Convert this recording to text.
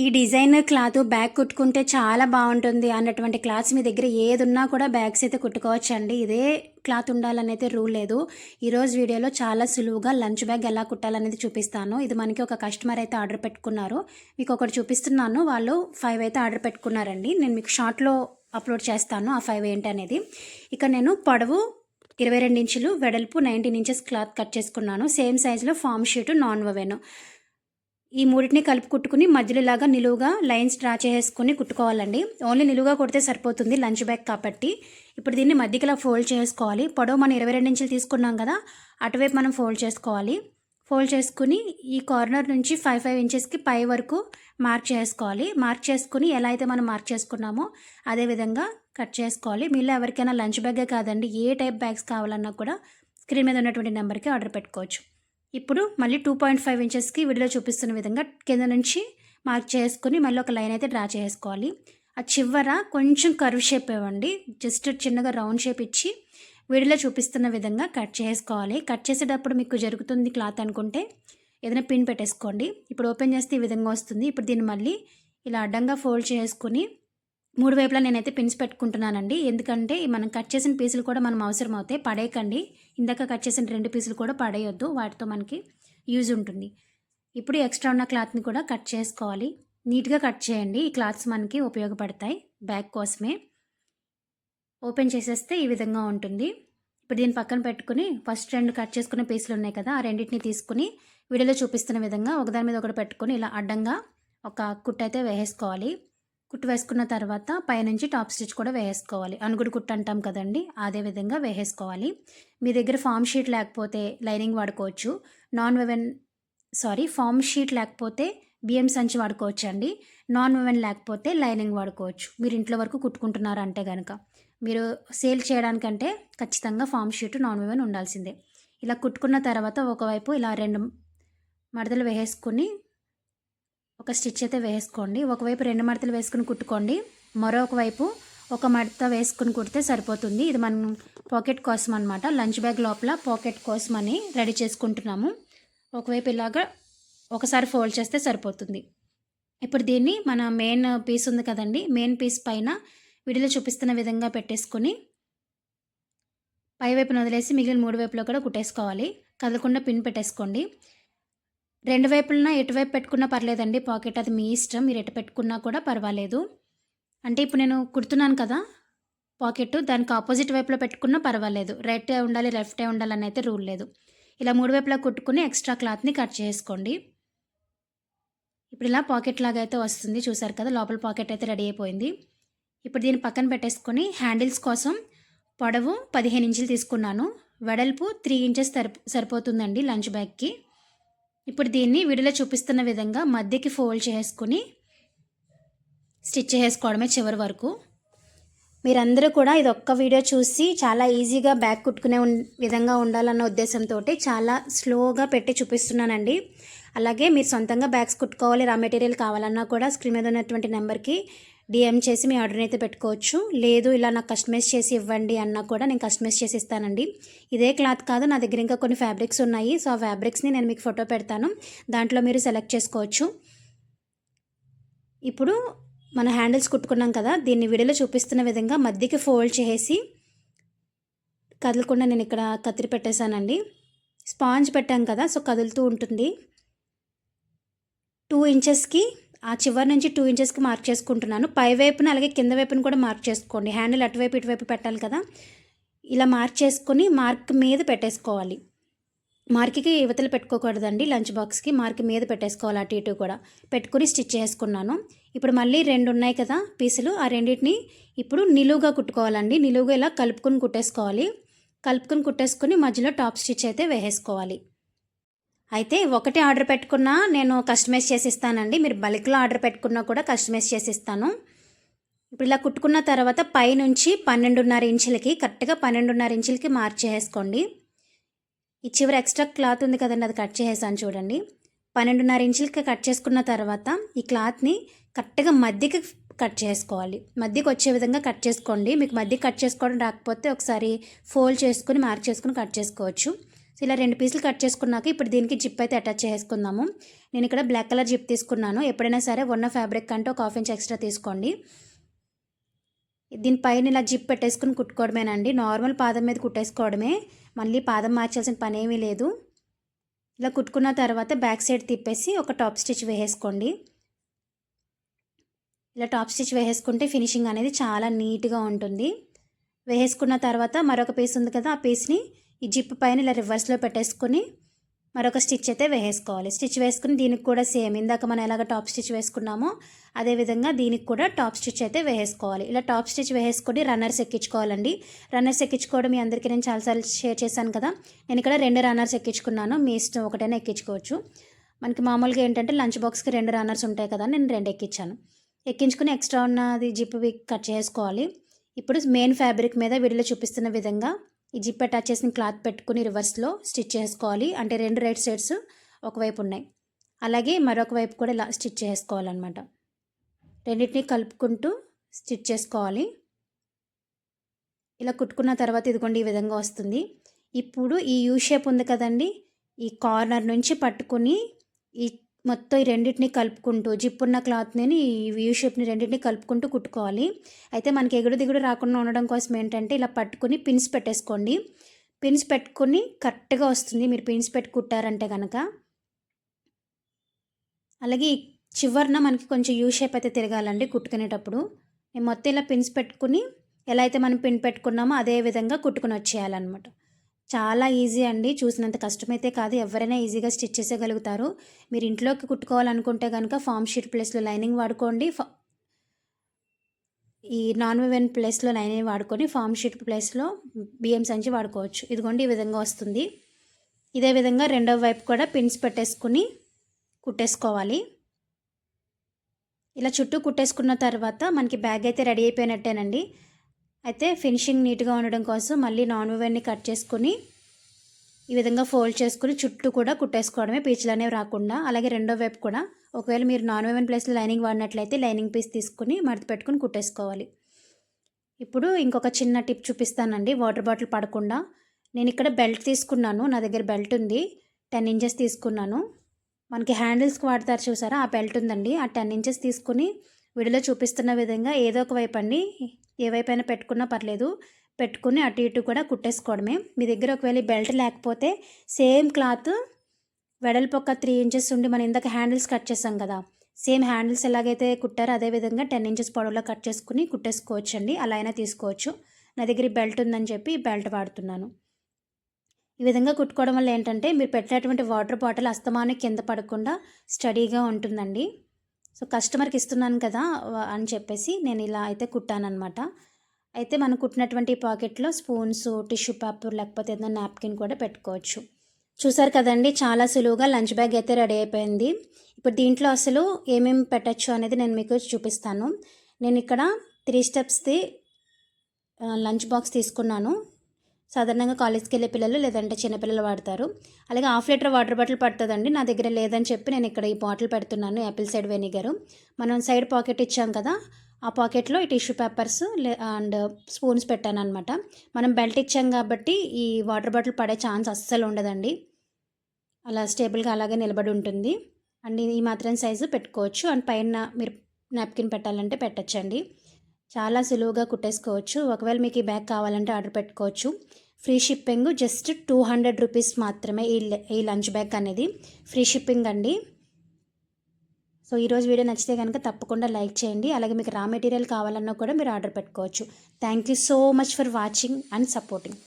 ఈ designer cloth bag కుట్టుకుంటే చాలా బాగుంటుంది అన్నటువంటి క్లాత్స్ మీ దగ్గర ఏదున్నా కూడా బ్యాగ్స్ అయితే కుట్టుకోవచ్చు అండి ఇదే క్లాత్ ఉండాలని అయితే రూల్ లేదు. ఈరోజు వీడియోలో చాలా సులువుగా లంచ్ బ్యాగ్ ఎలా కుట్టాలనేది చూపిస్తాను. ఇది మనకి ఒక కస్టమర్ అయితే ఆర్డర్ పెట్టుకున్నారు. మీకు ఒకటి చూపిస్తున్నాను. వాళ్ళు ఫైవ్ అయితే ఆర్డర్ పెట్టుకున్నారండి. నేను మీకు షార్ట్లో అప్లోడ్ చేస్తాను ఆ ఫైవ్ ఏంటి అనేది. ఇక నేను పొడవు ఇరవై రెండు ఇంచులు వెడల్పు నైన్టీన్ ఇంచెస్ క్లాత్ కట్ చేసుకున్నాను. సేమ్ సైజులో ఫామ్ షీట్ నాన్ ఓవెన్. ఈ మూడింటిని కలిపి కుట్టుకుని మధ్యలో ఇలాగా నిలువుగా లైన్స్ డ్రా చేసుకుని కుట్టుకోవాలండి. ఓన్లీ నిలువుగా కొడితే సరిపోతుంది లంచ్ బ్యాగ్ కాబట్టి. ఇప్పుడు దీన్ని మధ్యకి ఇలా ఫోల్డ్ చేసుకోవాలి. పొడవు మనం ఇరవై రెండు ఇంచులు తీసుకున్నాం కదా అటువైపు మనం ఫోల్డ్ చేసుకోవాలి. ఫోల్డ్ చేసుకుని ఈ కార్నర్ నుంచి ఫైవ్ ఫైవ్ ఇంచెస్కి పై వరకు మార్క్ చేసుకోవాలి. మార్క్ చేసుకుని ఎలా అయితే మనం మార్క్ చేసుకున్నామో అదే విధంగా కట్ చేసుకోవాలి. మీలో ఎవరికైనా లంచ్ బ్యాగే కాదండి ఏ టైప్ బ్యాగ్స్ కావాలన్నా కూడా స్క్రీన్ మీద ఉన్నటువంటి నెంబర్కి ఆర్డర్ పెట్టుకోవచ్చు. ఇప్పుడు మళ్ళీ టూ పాయింట్ ఫైవ్ ఇంచెస్కి వీడియోలో చూపిస్తున్న విధంగా కింద నుంచి మార్క్ చేసుకుని మళ్ళీ ఒక లైన్ అయితే డ్రా చేసుకోవాలి. ఆ చివర కొంచెం కర్వ్ షేప్ ఇవ్వండి. జస్ట్ చిన్నగా రౌండ్ షేప్ ఇచ్చి వీడియోలో చూపిస్తున్న విధంగా కట్ చేసుకోవాలి. కట్ చేసేటప్పుడు మీకు జరుగుతుంది క్లాత్ అనుకుంటే ఏదైనా పిన్ పెట్టేసుకోండి. ఇప్పుడు ఓపెన్ చేస్తే ఈ విధంగా వస్తుంది. ఇప్పుడు దీన్ని మళ్ళీ ఇలా అడ్డంగా ఫోల్డ్ చేసుకుని మూడు వైపులా నేనైతే పిన్స్ పెట్టుకుంటున్నానండి. ఎందుకంటే మనం కట్ చేసిన పీసులు కూడా మనం అవసరం అవుతాయి పడేయకండి. ఇందాక కట్ చేసిన రెండు పీసులు కూడా పడేయొద్దు. వాటితో మనకి యూజ్ ఉంటుంది. ఇప్పుడు ఎక్స్ట్రా ఉన్న క్లాత్ని కూడా కట్ చేసుకోవాలి. నీట్గా కట్ చేయండి. ఈ క్లాత్స్ మనకి ఉపయోగపడతాయి. బ్యాగ్ కోసమే. ఓపెన్ చేసేస్తే ఈ విధంగా ఉంటుంది. ఇప్పుడు దీన్ని పక్కన పెట్టుకుని ఫస్ట్ రెండు కట్ చేసుకునే పీసులు ఉన్నాయి కదా ఆ రెండింటిని తీసుకుని వీడియోలో చూపిస్తున్న విధంగా ఒకదాని మీద ఒకటి పెట్టుకుని ఇలా అడ్డంగా ఒక కుట్టైతే వేసేసుకోవాలి. కుట్టు వేసుకున్న తర్వాత పైనుంచి టాప్ స్టిచ్ కూడా వేసుకోవాలి. అనుగుడు కుట్టు అంటాం కదండి అదే విధంగా వేసేసుకోవాలి. మీ దగ్గర ఫామ్ షీట్ లేకపోతే లైనింగ్ వాడుకోవచ్చు. Non woven sorry foam sheet లేకపోతే బియ్యం సంచి వాడుకోవచ్చు అండి నాన్ వెవెన్ లేకపోతే లైనింగ్ వాడుకోవచ్చు. మీరు ఇంట్లో వరకు కుట్టుకుంటున్నారు అంటే కనుక మీరు సేల్ చేయడానికంటే ఖచ్చితంగా ఫామ్ షీట్ నాన్ వెవెన్ ఉండాల్సిందే. ఇలా కుట్టుకున్న తర్వాత ఒకవైపు ఇలా రెండు మడతలు వేసుకుని ఒక స్టిచ్ అయితే వేసుకోండి. ఒకవైపు రెండు మడతలు వేసుకుని కుట్టుకోండి. మరొక వైపు ఒక మడత వేసుకుని కుడితే సరిపోతుంది. ఇది మనం పాకెట్ కోసం అనమాట లంచ్ బ్యాగ్ లోపల పాకెట్ కోసం అని రెడీ చేసుకుంటున్నాము. ఒకవైపు ఇలాగా ఒకసారి ఫోల్డ్ చేస్తే సరిపోతుంది. ఇప్పుడు దీన్ని మన మెయిన్ పీస్ ఉంది కదండి. మెయిన్ పీస్ పైన వీడియోలో చూపిస్తున్న విధంగా పెట్టేసుకొని పైవైపున వదిలేసి మిగిలిన మూడు వైపులో కూడా కుట్టేసుకోవాలి. కదలకుండా పిన్ పెట్టేసుకోండి. రెండు వైపులన ఎటువైపు పెట్టుకున్నా పర్లేదండి. పాకెట్ అది మీ ఇష్టం. మీరు ఎటు పెట్టుకున్నా కూడా పర్వాలేదు. అంటే ఇప్పుడు నేను కుడుతున్నాను కదా పాకెట్ దానికి ఆపోజిట్ వైపులో పెట్టుకున్నా పర్వాలేదు. రైట్ ఉండాలి లెఫ్ట్ ఉండాలని అయితే రూల్ లేదు. ఇలా మూడు వైపులా కుట్టుకుని ఎక్స్ట్రా క్లాత్ని కట్ చేసుకోండి. ఇప్పుడు ఇలా పాకెట్ లాగా అయితే వస్తుంది. చూసారు కదా లోపల పాకెట్ అయితే రెడీ అయిపోయింది. ఇప్పుడు దీన్ని పక్కన పెట్టేసుకొని హ్యాండిల్స్ కోసం పొడవు పదిహేను ఇంచులు తీసుకున్నాను. వెడల్పు త్రీ ఇంచెస్ సరిపోతుందండి లంచ్ బ్యాగ్కి. ఇప్పుడు దీన్ని వీడియోలో చూపిస్తున్న విధంగా మధ్యకి ఫోల్డ్ చేసుకుని స్టిచ్ చేసుకోవడమే చివరి వరకు. మీరందరూ కూడా ఇది ఒక్క వీడియో చూసి చాలా ఈజీగా బ్యాగ్ కుట్టుకునే విధంగా ఉండాలన్న ఉద్దేశంతో చాలా స్లోగా పెట్టి చూపిస్తున్నానండి. అలాగే మీరు సొంతంగా బ్యాగ్స్ కుట్టుకోవాలి రా మెటీరియల్ కావాలన్నా కూడా స్క్రీన్ మీద ఉన్నటువంటి నెంబర్కి డిఎం చేసి మీ ఆర్డర్ని అయితే పెట్టుకోవచ్చు. లేదు ఇలా నాకు కస్టమైజ్ చేసి ఇవ్వండి అన్నా కూడా నేను కస్టమైజ్ చేసి ఇస్తానండి. ఇదే క్లాత్ కాదు నా దగ్గర ఇంకా కొన్ని ఫ్యాబ్రిక్స్ ఉన్నాయి. సో ఆ ఫ్యాబ్రిక్స్ని నేను మీకు ఫోటో పెడతాను. దాంట్లో మీరు సెలెక్ట్ చేసుకోవచ్చు. ఇప్పుడు మన హ్యాండిల్స్ కుట్టుకున్నాం కదా దీన్ని వీడియోలో చూపిస్తున్న విధంగా మధ్యకి ఫోల్డ్ చేసి కదలకుండా నేను ఇక్కడ కత్తిరి పెట్టేశానండి. స్పాంజ్ పెట్టాం కదా సో కదులుతూ ఉంటుంది. టూ ఇంచెస్కి ఆ చివరి నుంచి టూ ఇంచెస్కి మార్క్ చేసుకుంటున్నాను. పై వైపున అలాగే కింద వైపున కూడా మార్క్ చేసుకోండి. హ్యాండిల్ అటువైపు ఇటువైపు పెట్టాలి కదా. ఇలా మార్క్ చేసుకొని మార్క్ మీద పెట్టేసుకోవాలి. మార్క్కి యువతలు పెట్టుకోకూడదండి. లంచ్ బాక్స్కి మార్క్ మీద పెట్టేసుకోవాలి అటు ఇటు కూడా. పెట్టుకుని స్టిచ్ చేసుకున్నాను. ఇప్పుడు మళ్ళీ రెండు ఉన్నాయి కదా పీసులు. ఆ రెండింటిని ఇప్పుడు నిలువుగా కుట్టుకోవాలండి. నిలువుగా ఇలా కలుపుకొని కుట్టేసుకోవాలి. కలుపుకొని కుట్టేసుకుని మధ్యలో టాప్ స్టిచ్ అయితే వేసేసుకోవాలి. అయితే ఒకటి ఆర్డర్ పెట్టుకున్నా నేను కస్టమైజ్ చేసి ఇస్తానండి మీరు బల్క్లో ఆర్డర్ పెట్టుకున్నా కూడా కస్టమైజ్ చేసి ఇస్తాను ఇప్పుడు ఇలా కుట్టుకున్న తర్వాత పైనుంచి పన్నెండున్నర ఇంచులకి కరెక్ట్గా పన్నెండున్నర ఇంచులకి మార్చేసుకోండి ఈ చివరి ఎక్స్ట్రా క్లాత్ ఉంది కదండి అది కట్ చేసేసాను చూడండి. పన్నెండున్నర ఇంచులకి కట్ చేసుకున్న తర్వాత ఈ క్లాత్ని కరెక్ట్గా మధ్యకి కట్ చేసుకోవాలి. మధ్యకి వచ్చే విధంగా కట్ చేసుకోండి. మీకు మధ్య కట్ చేసుకోవడం రాకపోతే ఒకసారి ఫోల్డ్ చేసుకుని మార్క్ చేసుకుని కట్ చేసుకోవచ్చు. సో ఇలా రెండు పీసులు కట్ చేసుకున్నాక ఇప్పుడు దీనికి జిప్ అయితే అటాచ్ చేసుకుందాము. నేను ఇక్కడ బ్లాక్ కలర్ జిప్ తీసుకున్నాను. ఎప్పుడైనా సరే ఉన్న ఫ్యాబ్రిక్ కంటే ఒక హాఫ్ ఇంచ్ ఎక్స్ట్రా తీసుకోండి. దీనిపైన ఇలా జిప్ పెట్టేసుకుని కుట్టుకోవడమేనండి. నార్మల్ పాదం మీద కుట్టేసుకోవడమే. మళ్ళీ పాదం మార్చాల్సిన పని ఏమీ లేదు. ఇలా కుట్టుకున్న తర్వాత బ్యాక్ సైడ్ తిప్పేసి ఒక టాప్ స్టిచ్ వేసేసుకోండి. ఇలా టాప్ స్టిచ్ వేసేసుకుంటే ఫినిషింగ్ అనేది చాలా నీట్గా ఉంటుంది. వేసేసుకున్న తర్వాత మరొక పీస్ ఉంది కదా ఆ పీస్ని ఈ జిప్ పైన ఇలా రివర్స్లో పెట్టేసుకొని మరొక స్టిచ్ అయితే వేసేసుకోవాలి. స్టిచ్ వేసుకుని దీనికి కూడా సేమ్ ఇందాక మనం ఎలాగ టాప్ స్టిచ్ వేసుకున్నామో అదేవిధంగా దీనికి కూడా టాప్ స్టిచ్ అయితే వేసేసుకోవాలి. ఇలా టాప్ స్టిచ్ వేసుకొని రన్నర్స్ ఎక్కించుకోవాలండి. రన్నర్స్ ఎక్కించుకోవడం మీ అందరికీ నేను చాలాసార్లు షేర్ చేశాను కదా. నేను ఇక్కడ రెండు రన్నర్స్ ఎక్కించుకున్నాను. మీ ఇష్టం ఒకటైనా ఎక్కించుకోవచ్చు. మనకి మామూలుగా ఏంటంటే లంచ్ బాక్స్కి రెండు రన్నర్స్ ఉంటాయి కదా నేను రెండు ఎక్కించాను. ఎక్కించుకుని ఎక్స్ట్రా ఉన్నది జిప్ కట్ చేసుకోవాలి. ఇప్పుడు మెయిన్ ఫ్యాబ్రిక్ మీద వీడియోలో చూపిస్తున్న విధంగా ఈ జిప్ అటాచ్ చేసిన క్లాత్ పెట్టుకుని రివర్స్లో స్టిచ్ చేసుకోవాలి. అంటే రెండు రైట్ సైడ్స్ ఒకవైపు ఉన్నాయి. అలాగే మరొక వైపు కూడా ఇలా స్టిచ్ చేసుకోవాలన్నమాట. రెండింటిని కలుపుకుంటూ స్టిచ్ చేసుకోవాలి. ఇలా కుట్టుకున్న తర్వాత ఇదిగోండి ఈ విధంగా వస్తుంది. ఇప్పుడు ఈ యూ షేప్ ఉంది కదండి ఈ కార్నర్ నుంచి పట్టుకుని ఈ మొత్తం ఈ రెండింటిని కలుపుకుంటూ జిప్పున్న క్లాత్ని ఈ షేప్ని రెండింటిని కలుపుకుంటూ కుట్టుకోవాలి. అయితే మనకి ఎగుడు దిగుడు రాకుండా ఉండడం కోసం ఏంటంటే ఇలా పట్టుకుని పిన్స్ పెట్టేసుకోండి. పిన్స్ పెట్టుకుని కరెక్ట్గా వస్తుంది. మీరు పిన్స్ పెట్టి కుట్టారంటే కనుక అలాగే చివరిన మనకి కొంచెం యూ షేప్ అయితే తిరగాలండి కుట్టుకునేటప్పుడు. మేము మొత్తం ఇలా పిన్స్ పెట్టుకుని ఎలా అయితే మనం పిన్ పెట్టుకున్నామో అదే విధంగా కుట్టుకుని వచ్చేయాలన్నమాట. చాలా ఈజీ అండి. చూసినంత కష్టమైతే కాదు. ఎవరైనా ఈజీగా స్టిచ్ చేసేయగలుగుతారు. మీరు ఇంట్లోకి కుట్టుకోవాలనుకుంటే కనుక ఫామ్ షీట్ ప్లేస్లో లైనింగ్ వాడుకోండి. ఈ నాన్ వివెన్ ప్లేస్లో లైనింగ్ వాడుకొని ఫామ్ షీట్ ప్లేస్లో బియ్యం సంచి వాడుకోవచ్చు. ఇదిగోండి ఈ విధంగా వస్తుంది. ఇదే విధంగా రెండవ వైపు కూడా పిన్స్ పెట్టేసుకుని కుట్టేసుకోవాలి. ఇలా చుట్టూ కుట్టేసుకున్న తర్వాత మనకి బ్యాగ్ అయితే రెడీ అయిపోయినట్టేనండి. అయితే ఫినిషింగ్ నీట్గా ఉండడం కోసం మళ్ళీ నాన్ వెవెన్ని కట్ చేసుకుని ఈ విధంగా ఫోల్డ్ చేసుకుని చుట్టూ కూడా కుట్టేసుకోవడమే పీచులు అనేవి రాకుండా. అలాగే రెండో వైపు కూడా ఒకవేళ మీరు నాన్ వెవెన్ ప్లేస్లో లైనింగ్ వాడినట్లయితే లైనింగ్ పీస్ తీసుకుని మడత పెట్టుకుని కుట్టేసుకోవాలి. ఇప్పుడు ఇంకొక చిన్న టిప్ చూపిస్తానండి. వాటర్ బాటిల్ పడకుండా. నేను ఇక్కడ బెల్ట్ తీసుకున్నాను. నా దగ్గర బెల్ట్ ఉంది. టెన్ ఇంచెస్ తీసుకున్నాను. మనకి హ్యాండిల్స్కి వాడతారు చూసారా? ఆ బెల్ట్ ఉందండి. ఆ టెన్ ఇంచెస్ తీసుకుని వీడియోలో చూపిస్తున్న విధంగా ఏదో ఒక వైపు అండి. ఏ వైపైనా పెట్టుకున్నా పర్లేదు. పెట్టుకుని అటు ఇటు కూడా కుట్టేసుకోవడమే. మీ దగ్గర ఒకవేళ బెల్ట్ లేకపోతే సేమ్ క్లాత్ వెడల్పు ఒక త్రీ ఇంచెస్ ఉండి మనం ఇందాక హ్యాండిల్స్ కట్ చేసాం కదా. సేమ్ హ్యాండిల్స్ ఎలాగైతే కుట్టారో అదే విధంగా టెన్ ఇంచెస్ పొడవులో కట్ చేసుకుని కుట్టేసుకోవచ్చు అండి అలా అయినా తీసుకోవచ్చు. నా దగ్గర బెల్ట్ ఉందని చెప్పి బెల్ట్ వాడుతున్నాను. ఈ విధంగా కుట్టుకోవడం వల్ల ఏంటంటే మీరు పెట్టినటువంటి వాటర్ బాటిల్ అస్తమానం కింద పడకుండా స్టడీగా ఉంటుందండి. సో కస్టమర్కి ఇస్తున్నాను కదా అని చెప్పేసి నేను ఇలా అయితే కుట్టానమాట అయితే మనం కుట్టినటువంటి పాకెట్లో స్పూన్స్ టిష్యూ పేపర్ లేకపోతే ఏదైనా నాప్కిన్ కూడా పెట్టుకోవచ్చు. చూసారు కదండి చాలా సులువుగా లంచ్ బ్యాగ్ అయితే రెడీ అయిపోయింది. ఇప్పుడు దీంట్లో అసలు ఏమేమి పెట్టచ్చు అనేది నేను మీకు చూపిస్తాను. నేను ఇక్కడ త్రీ స్టెప్స్ది లంచ్ బాక్స్ తీసుకున్నాను. సాధారణంగా కాలేజ్కి వెళ్ళే పిల్లలు లేదంటే చిన్నపిల్లలు వాడతారు. అలాగే హాఫ్ లీటర్ వాటర్ బాటిల్ పడుతుందండి. నా దగ్గర లేదని చెప్పి నేను ఇక్కడ ఈ బాటిల్ పెడుతున్నాను యాపిల్ సైడ్ వెనిగర్. మనం సైడ్ పాకెట్ ఇచ్చాం కదా ఆ పాకెట్లో ఈ టిష్యూ పేపర్స్ అండ్ స్పూన్స్ పెట్టాను అనమాట మనం బెల్ట్ ఇచ్చాం కాబట్టి ఈ వాటర్ బాటిల్ పడే ఛాన్స్ అస్సలు ఉండదండి. అలా స్టేబుల్గా అలాగే నిలబడి ఉంటుంది. అండ్ ఈ మాత్రం సైజు పెట్టుకోవచ్చు. అండ్ పైన మీరు నాప్కిన్ పెట్టాలంటే పెట్టచ్చండి. చాలా సులువుగా కుట్టేసుకోవచ్చు. ఒకవేళ మీకు ఈ బ్యాగ్ కావాలంటే ఆర్డర్ పెట్టుకోవచ్చు. Free shipping just two hundred rupees మాత్రమే ఈ ఈ లంచ్ బ్యాగ్ అనేది. ఫ్రీ షిప్పింగ్ అండి. సో ఈరోజు వీడియో నచ్చితే కనుక తప్పకుండా లైక్ చేయండి. అలాగే మీకు రా మెటీరియల్ కావాలన్నా కూడా మీరు ఆర్డర్ పెట్టుకోవచ్చు. Thank you so much for watching and supporting.